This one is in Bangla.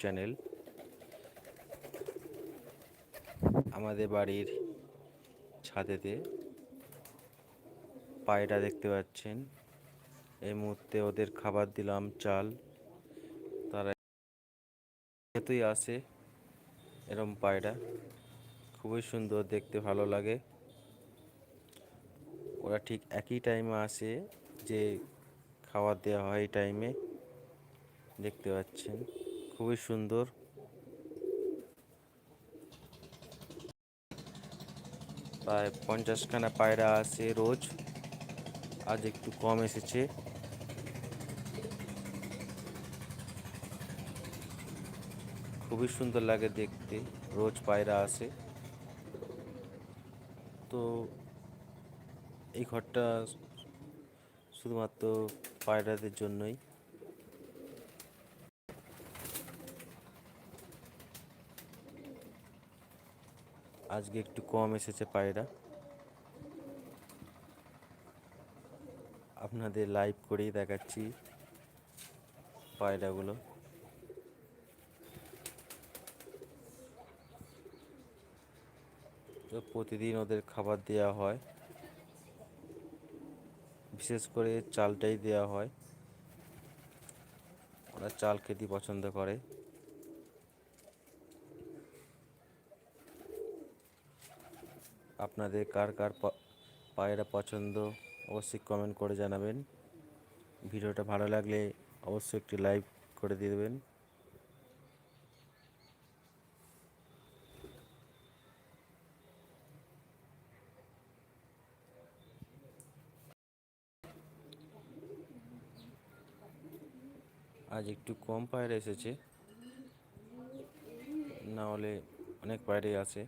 চ্যানেল। আমাদের বাড়ির ছাদেতে পায়রা দেখতে পাচ্ছেন। এই মুহূর্তে ওদের খাবার দিলাম, চাল। তারা যেহেতুই আসে এরম পায়রা। খুবই সুন্দর, দেখতে ভালো লাগে। ওরা ঠিক একই টাইমে আসে যে খাবার দেওয়া হয় এই টাইমে দেখতে পাচ্ছেন। খুবই সুন্দর। প্রায় পঞ্চাশখানা পায়রা আসে রোজ। আজ একটু কম এসেছে। খুবই সুন্দর লাগে দেখতে, রোজ পায়রা আসে। তো এই ঘরটা শুধুমাত্র পায়রাদের জন্যই। আজকে একটু কম এসেছে পায়রা। আপনাদের লাইভ করেই দেখাচ্ছি পায়রাগুলো। তো প্রতিদিন ওদের খাবার দেওয়া হয়। বিশেষ করে চালটাই দেওয়া হয়। ওরা চাল খেতে পছন্দ করে। আপনাদের কার কার পায়রা পছন্দ, অবশ্যই কমেন্ট করে জানাবেন। ভিডিওটা ভালো লাগলে অবশ্যই একটি লাইক করে দিয়ে দেবেন। আজ একটু কম পায়রা এসেছে। না হলে অনেক পায়রাই আছে।